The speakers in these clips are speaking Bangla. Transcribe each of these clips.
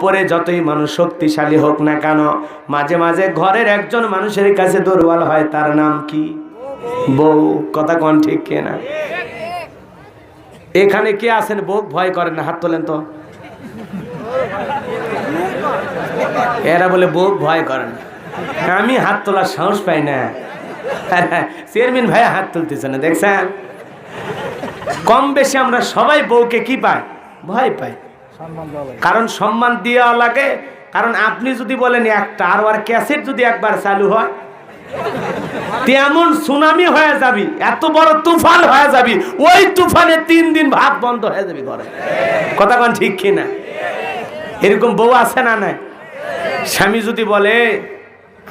ওপরে যতই মানুষ শক্তিশালী হোক না কেন, মাঝে মাঝে ঘরের একজন মানুষের কাছে দুর্বল হয়, তার নাম কি? বউ। কথা কোন ঠিক কেনা এখানে কে আছেন বউ? ভয় করেন না, হাত তোলেন তো। এরা বলে বউ, ভয় করেন আমি হাত তোলার সাহস পাই না। চেয়ারম্যান ভাই হাত তুলতেছে না, দেখছেন? কম বেশি আমরা সবাই বউকে কি পাই? ভয় পাই। কারণ সম্মান দেওয়া লাগে, কারণ আপনি যদি বলেন একটা, আর আর ক্যাসেট যদি একবার চালু হয় তেমন সুনামি হয়ে যাবি, এত বড় তুফান হয়ে যাবি, ওই তুফানে তিন দিন ভাত বন্ধ হয়ে যাবি ঘরে। কথা কন ঠিক কিনা? এরকম বউ আছে না নাই? স্বামী যদি বলে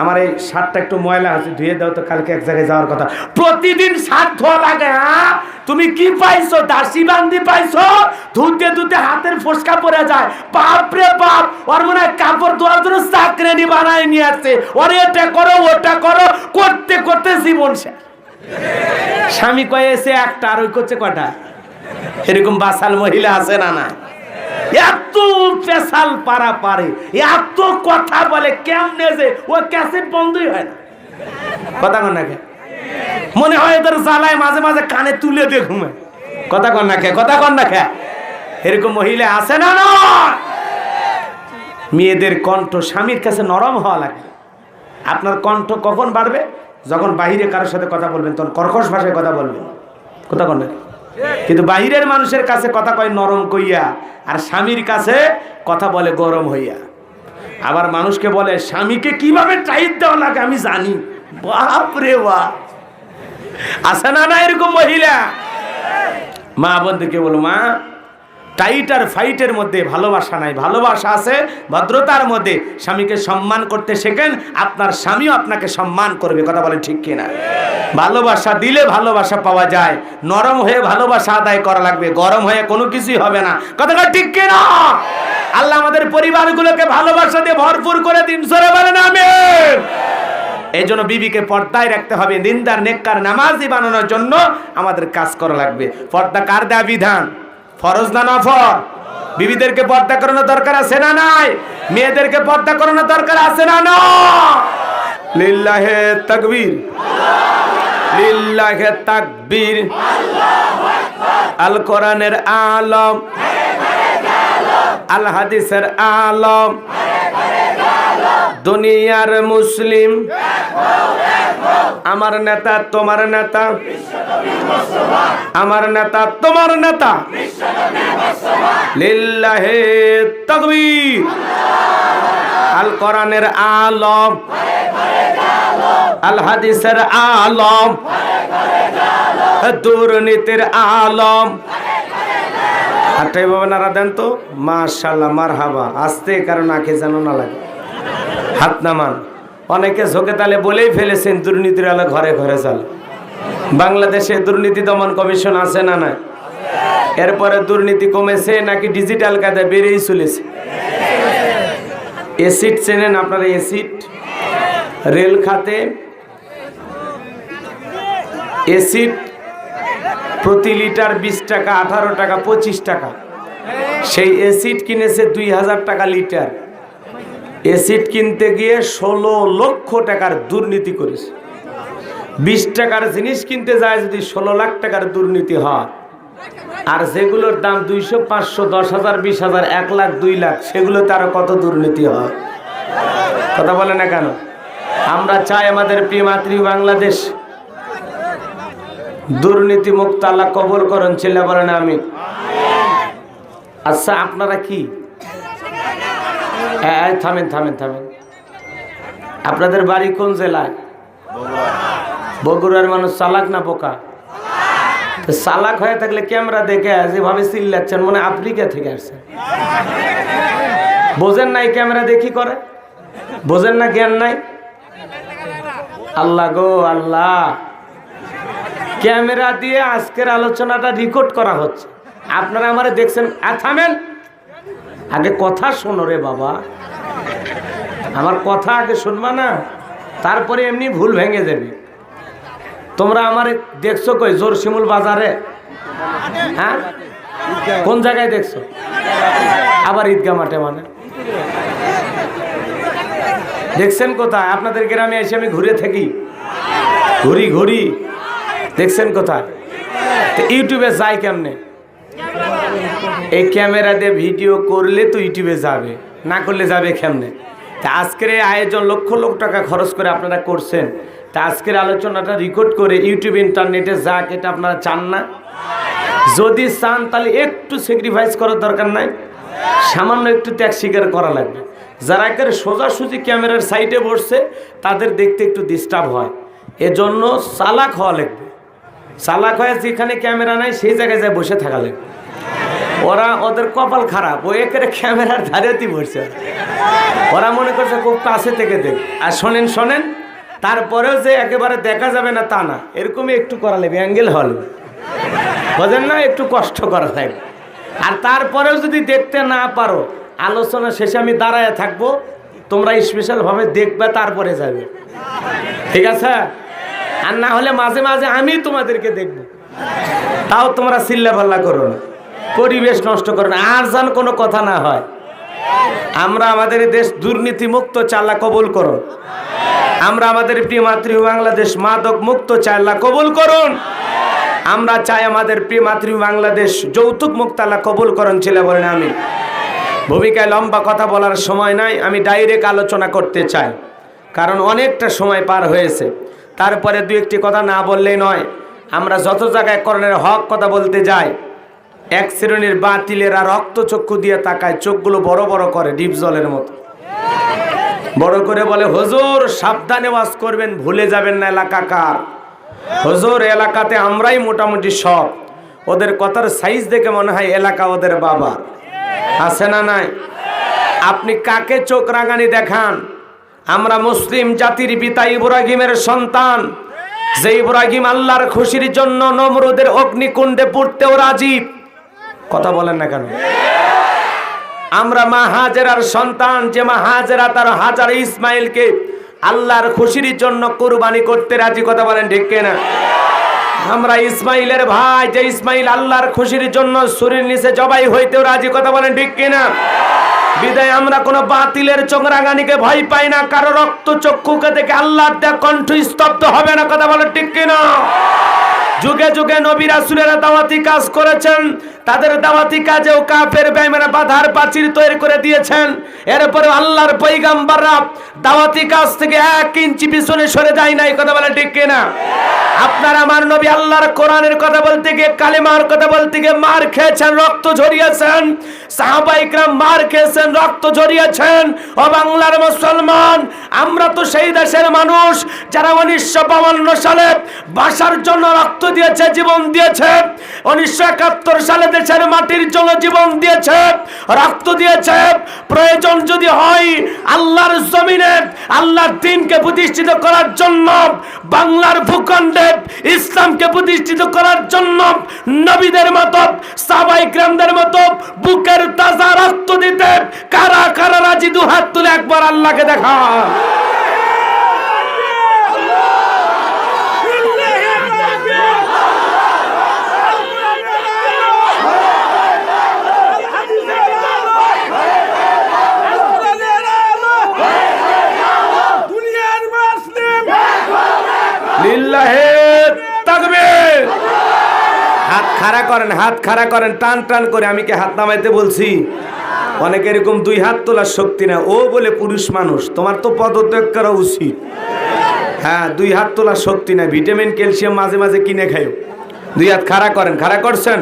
আমার এই শার্টটা একটু ময়লা আছে, ধুয়ে দাও তো, কালকে এক জায়গায় যাওয়ার কথা। প্রতিদিন শার্ট ধোয়া লাগে হ্যাঁ? তুমি কি পাইছো? দাসি বান্দি পাইছো? ধুতে ধুতে হাতের ফসকা পড়ে যায়। বাপ রে বাপ, ওর মনে হয় কাপড় ধোয়ার জন্য চাকরেনি বানায় নিয়ে আসছে। ওর, এটা করো, ওটা করো, করতে করতে জীবন শেষ। স্বামী কয়ে এসে একটা, আর ওই করছে কটা? এরকম বাসাল মহিলা আছে না না? এত পেশাল পারা পারে, এত কথা বলে, কেমনে যে ও ক্যাসেট বন্ধই হয় না। কথা কন নাকি মনে হয় এদের জ্বালায় মাঝে মাঝে কানে তুলে দিয়ে ঘুমে। কথা কন নাকি কথা কন নাকি এরকম মহিলা আছে না না? মেয়েদের কণ্ঠ স্বামীর কাছে নরম হওয়া লাগে আপনার কণ্ঠ কখন বাড়বে? যখন বাহিরে কারোর সাথে কথা বলবেন, তখন কর্কশ ভাষায় কথা বলবেন। কথা কন নাকি কিন্তু বাহিরের মানুষের কাছে কথা কয় নরম কইয়া, আর স্বামীর কাছে কথা বলে গরম হইয়া। আবার মানুষকে বলে, স্বামীকে কীভাবে টাইট দেওয়া লাগে আমি জানি। বাপ। রে বা আসে না না এরকম মহিলা? মা বন্ধুকে বলো, মা টাইট আর ফাইটের মধ্যে ভালোবাসা নাই। ভালোবাসা আছে, ভদ্রতার মধ্যে স্বামীকে সম্মান করতে শেখেন, আপনার স্বামীও আপনাকে সম্মান করবে, কথা বলে ঠিক কিনা? ভালোবাসা দিলে ভালোবাসা পাওয়া যায়, নরম হয়ে ভালোবাসা আদায় করা লাগবে, গরম হয়ে কোনো কিছুই হবে না। কথাটা ঠিক কিনা? আল্লাহ আমাদের পরিবারগুলোকে ভালোবাসা দিয়ে ভরপুর করে দিন সরে বলেন আমি এই জন্য বিবিকে পর্দায় রাখতে হবে, নিন্দার নেককার নামাজি বানানোর জন্য আমাদের কাজ করা লাগবে। পর্দা কার দেয়া বিধান? ফরজ না নফর বিবিদেরকে পর্দা করানোর দরকার আছে না নাই? মেয়েদেরকে পর্দা করানোর দরকার আছে না না লিল্লাহে তাকবীর। লিল্লাহে তাকবীর। আল কোরআনের আলম। আল হাদিসের আলম। দুনিয়ার মুসলিম। আমার নেতা, তোমার নেতা। আমার নেতা, তোমার নেতা। লিল্লাহে তাকবীর। আল কোরআনের আলম। আল হাদিসের আলম। দুর্নীতির আলম। হাটাই বাবা নারা দেন তো? মার হাবা আসতে কারণ আঁকে যেন না লাগে। হাত নামান। অনেকে ঝোঁকে তালে বলেই ফেলেছেন, দুর্নীতির আলো ঘরে ঘরে চাল। বাংলাদেশে দুর্নীতি দমন কমিশন আছে না না এরপরে দুর্নীতি কমেছে নাকি ডিজিটাল কায়দায় বেড়েই চলেছে? এসিড চেনেন আপনারা এসিড রেল খাতে? এসিড প্রতি লিটার বিশ টাকা, আঠারো টাকা, পঁচিশ টাকা। সেই এসিড কিনেছে দুই হাজার টাকা লিটার। এসিড কিনতে গিয়ে ষোলো লক্ষ টাকার দুর্নীতি করেছে। বিশ টাকার জিনিস কিনতে যায় যদি ষোলো লাখ টাকার দুর্নীতি হয়, আর যেগুলোর দাম দুইশো পাঁচশো, দশ হাজার, বিশ হাজার, এক লাখ, দুই লাখ, সেগুলোতে আরও কত দুর্নীতি হয়? কথা বলে না কেন? আমরা চাই আমাদের প্রিয় মাতৃ বাংলাদেশ দুর্নীতি মুক্ত আল্লাহ কবল করুন, ছেলে বলেন আমি আচ্ছা আপনারা কি হ্যাঁ থামেন থামেন থামেন। আপনাদের বাড়ি কোন জেলায়? বগুড়ার মানুষ চালাক না বোকা? চালাক হয়ে থাকলে ক্যামেরা দেখে যেভাবে চিল্লাচ্ছেন, মনে হয় আফ্রিকা থেকে আসছে বোঝেন নাই ক্যামেরা দেখি করে? বোঝেন না জ্ঞান নাই? আল্লাহ গো, আল্লাহ। ক্যামেরা দিয়ে আজকের আলোচনাটা রেকর্ড করা হচ্ছে। আপনারা আমারে দেখছেন আর থামেন। আগে কথা শোনো রে বাবা। আমার কথা আগে শুনবা না, তারপরে এমনি ভুল ভেঙে যাবে। তোমরা আমার দেখছ কই জোর শিমুল বাজারে? হ্যাঁ? কোন জায়গায় দেখছ? আবার ঈদগা মাঠে মানে। দেখছেন কোথায়? আপনাদের গ্রামে এসে আমি ঘুরে থাকি। ঘুরি ঘুরি। দেখছেন কোথায়? ইউটিউবে যাই কেমনে? এই ক্যামেরা দিয়ে ভিডিও করলে তো ইউটিউবে যাবে, না করলে যাবে কেমনে? তা আজকের এই আয়োজন লক্ষ লক্ষ টাকা খরচ করে আপনারা করছেন। তা আজকের আলোচনাটা রেকর্ড করে ইউটিউব, ইন্টারনেটে যাক, এটা আপনারা চান না? যদি চান, তাহলে একটু স্যাক্রিফাইস করার দরকার নাই। সামান্য একটু ত্যাগ স্বীকার করা লাগবে। যারা একেবারে সোজাসুজি ক্যামেরার সাইডে বসছে, তাদের দেখতে একটু ডিস্টার্ব হয়। এজন্য চালাক হওয়া লাগবে। চালাক হয়ে যেখানে ক্যামেরা নাই, সেই জায়গায় যায় বসে থাকা ওরা ওদের কপাল খারাপ, ও একেবারে ক্যামেরার ধারেতেই বসছে ওরা মনে করছে খুব কাছে থেকে দেখ। আর শোনেন শোনেন, তারপরেও যে একেবারে দেখা যাবে না তা না। এরকমই একটু করা লাগবে, অ্যাঙ্গেল হল বোঝেন না, একটু কষ্ট করা লাগবে। আর তারপরেও যদি দেখতে না পারো, আলোচনা শেষে আমি দাঁড়ায় থাকব, তোমরা স্পেশালভাবে দেখবে, তারপরে যাবে। ঠিক আছে? আর না হলে মাঝে মাঝে আমি তোমাদেরকে দেখব। তাও তোমরা চিল্লা পাল্লা করো না। পরিবেশ নষ্ট করো না। আর যেন কোনো কথা না হয়। আমরা আমাদের দেশ দুর্নীতি মুক্ত চাল্লা কবুল করুন। আমরা আমাদের প্রিয় মাতৃ বাংলাদেশ মাদক মুক্ত চাল্লা কবুল করুন। আমরা চাই আমাদের প্রিয় মাতৃ বাংলাদেশ যৌতুক মুক্ত আল্লাহ কবুল করুন, ছেলে বলেন আমি। ভূমিকায় লম্বা কথা বলার সময় নাই, আমি ডাইরেক্ট আলোচনা করতে চাই। কারণ অনেকটা সময় পার হয়েছে। তারপরে দু একটি কথা না বললেই নয়, আমরা যত জায়গায় করণের হক কথা বলতে যাই, এক শ্রেণির বাতিলেরা রক্ত চক্ষু দিয়ে তাকায়, চোখগুলো বড় বড় করে ডিপ জলের মতো। বড় করে বলে, হুজুর, সাবধানে বাস করবেন, ভুলে যাবেন না এলাকা কার হুজুর, এলাকাতে আমরাই মোটামুটি সব। ওদের কথার সাইজ দেখে মনে হয় এলাকা ওদের বাবা আছে না নাই? আপনি কাকে চোখ রাঙানি দেখান? আমরা মুসলিম জাতির পিতা ইব্রাহিমের সন্তান। যে ইব্রাহিম আল্লাহর খুশির জন্য নমরুদের অগ্নিকুণ্ডে পড়তেও রাজি। কথা বলেন না কেন? আমরা মা হাজেরার সন্তান, যে মা হাজেরা তার হাজার ইসমাইলকে আল্লাহর খুশির জন্য কুরবানি করতে রাজি, কথা বলেন ঠিক না আমরা ইসমাইলের ভাই, যে ইসমাইল আল্লাহর খুশির জন্য শরীর নিচে জবাই হইতেও রাজি, কথা বলেন ঠিক কিনা? বিদায় আমরা কোনো বাতিলের চোখরাগানিকে ভয় পাই না, কারও রক্ত চক্ষুকে দেখে আল্লাহর দেয়া কণ্ঠ স্তব্ধ হবে না, কথা বলে ঠিক কিনা? যুগে যুগে নবী রাসূলেরা দাওয়াতি কাজ করেছেন তাদের দাওয়াতি কাজেও কাফের বেঈমানরা বাধার প্রাচীর তৈরি করে দিয়েছেন। এরপরে আল্লাহর পয়গাম্বররা দাওয়াতি কাজ থেকে এক ইঞ্চি পিছনে সরে যায় নাই, কথা বলে ঠিক কিনা? আপনার আমার নবী আল্লাহর কোরআনের কথা বলতে গিয়ে, কালিমার কথা বলতে গিয়ে মার খেয়েছেন, রক্ত ঝরিয়েছেন। সাহাবাইকরাম মার খেয়েছেন, রক্ত ঝরিয়েছেন। ও বাংলার মুসলমান, আমরা তো সেই দেশের মানুষ যারা উনিশশো বাউন্ন সালে বাসার জন্য রক্ত দিয়েছে, জীবন দিয়েছে। উনিশশো একাত্তর সালে দেশের মাটির জন্য জীবন দিয়েছে, রক্ত দিয়েছে। প্রয়োজন যদি হয়, আল্লাহর জমিনে, আল্লাহর দিনকে প্রতিষ্ঠিত করার জন্য, বাংলার ভূখণ্ডে ইসলামকে প্রতিষ্ঠিত করার জন্য, নবীদের মতো সাবাই গ্রামদের মতো, বুকের তাজা রক্ত দিতে কারা কারা রাজি? দু হাত তুলে একবার আল্লাহকে দেখা। খাড়া করেন, হাত খাড়া করেন, টান টান করে আমি কি হাত নামাইতে বলছি? অনেক এরকম দুই হাত তোলার শক্তি না ও বলে পুরুষ মানুষ, তোমার তো পদত্যাগ করা উচিত। হ্যাঁ দুই হাত তোলার শক্তি না ভিটামিন, ক্যালসিয়াম মাঝে মাঝে কিনে খাইও। দুই হাত খাড়া করেন। খাড়া করছেন?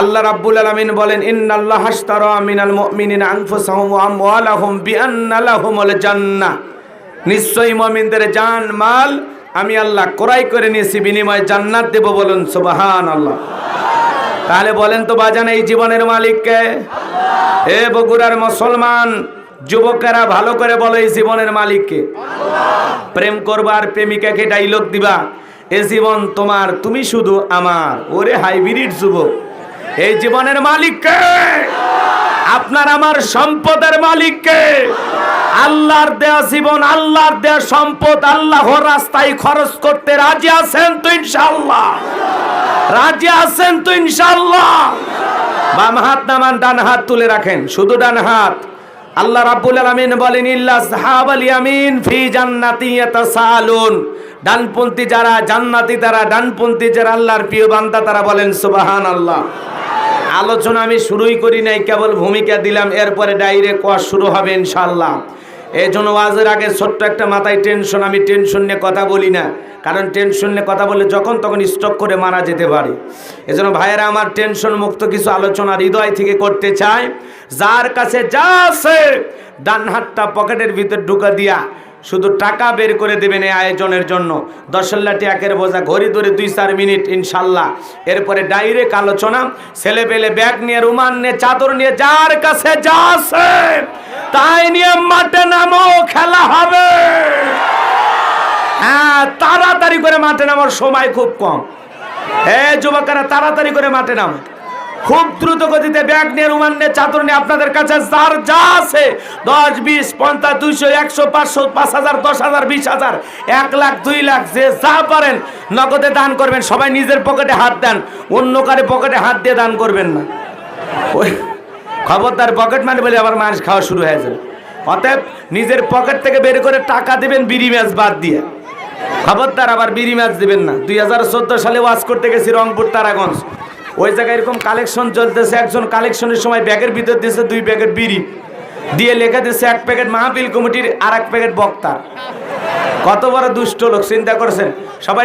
আল্লাহ রাব্বুল আলামিন বলেন, ইন্নাল্লাহ হাশতারা মিনাল মুমিনিনা আনফুসাহুম ওয়া আমওয়ালাহুম বিআন্না লাহুমুল জান্নাহ। নিশ্চয়ই মুমিনদের জান মাল আমি আল্লাহ ক্রয় করে নিয়েছি, বিনিময় জান্নাত দেব বলুন সুবাহান আল্লাহ তাহলে বলেন তো বাজান, এই জীবনের মালিককে? হে বগুড়ার মুসলমান, যুবকেরা ভালো করে বলো এই জীবনের মালিককে। প্রেম করবার প্রেমিকাকে ডাইলগ দিবা, এ জীবন তোমার, তুমি শুধু আমার। ওরে হাইব্রিড যুবক। এই জীবনের মালিককে, আপনার আমার সম্পদের মালিককে, আল্লাহর দেয়া জীবন, আল্লাহর দেয়া সম্পদ, আল্লাহর রাস্তায় খরচ করতে রাজি আছেন তো ইনশাআল্লাহ? রাজি আছেন তো ইনশাআল্লাহ? বাম হাত নামান ডান হাত তুলে রাখেন, শুধু ডান হাত। আল্লাহ রাব্বুল আলামিন বলেন, ইল্লা সাহাবাল ইয়ামিন ফি জান্নাতি ইয়াতাসালুন। ডানপন্থী যারা, জান্নাতি তারা, ডানপন্থী যারা, আল্লাহর প্রিয় বান্দা তারা বলেন, সুবহানাল্লাহ। আলোচনা আমি শুরুই করি নাই, কেবল ভূমিকা দিলাম, এরপরে ডাইরেক্ট ওয়াজ শুরু হবে ইনশাআল্লাহ। এই জন্য ওয়াজের আগে ছোট্ট একটা মাথায় টেনশন আমি টেনশন নিয়ে কথা বলি না, কারণ টেনশন নিয়ে কথা বললে যখন তখন স্টক করে মারা যেতে পারে। এজন্য ভাইয়েরা, আমার টেনশন মুক্ত কিছু আলোচনা হৃদয় থেকে করতে চায় যার কাছে যা আছে, ডান হাতটা পকেটের ভিতর ঢুকা দিয়া শুধু টাকা বের করে দেবেন এই আয়োজনের জন্য। দশল্লাটি একের বোঝা, ঘড়ি ধরে দুই চার মিনিট, ইনশাল্লাহ। এরপরে ডাইরেক্ট আলোচনা ছেলে পেলে ব্যাগ নিয়ে রুমান নিয়ে, চাদর নিয়ে, যার কাছে যা আছে, তাই নিয়ে মাঠে নামো, খেলা হবে। হ্যাঁ তাড়াতাড়ি করে মাঠে নামার সময় খুব কম। হ্যাঁ যুবকেরা, তাড়াতাড়ি করে মাঠে নামো। খুব দ্রুত গতিতে ব্যাগ নিয়ে রুমান নিয়ে, চাদর নিয়ে আপনাদের কাছে যার যা আছে, দশ, বিশ, পঞ্চাশ, দুইশো, একশো, পাঁচশো, পাঁচ হাজার, দশ হাজার, বিশ হাজার, এক লাখ, দুই লাখ, যে যা পারেন নগদে দান করবেন। সবাই নিজের পকেটে হাত দেন, অন্য কারে পকেটে হাত দিয়ে দান করবেন না। ওই খবরদার পকেট মানে বলে আবার মানুষ খাওয়া শুরু হয়ে যাবে। অতএব নিজের পকেট থেকে বের করে টাকা দেবেন বিড়ি ম্যাচ বাদ দিয়ে। খবরদার আবার বিড়ি ম্যাচ দেবেন না। দুই হাজার চোদ্দ সালে ওয়াজ করতে গেছি রংপুর, তারাগঞ্জ। ওই জায়গায় এরকম কালেকশন চলতেছে, একজন কালেকশনের সময় ব্যাগের ভিতর দিয়েছে দুই প্যাকেট বিড়ি। দিয়ে লেখা দিয়েছে, এক প্যাকেট মাহফিল কমিটির আর এক প্যাকেট বক্তা কত বড় দুষ্ট লোক, চিন্তা করছেন? সবাই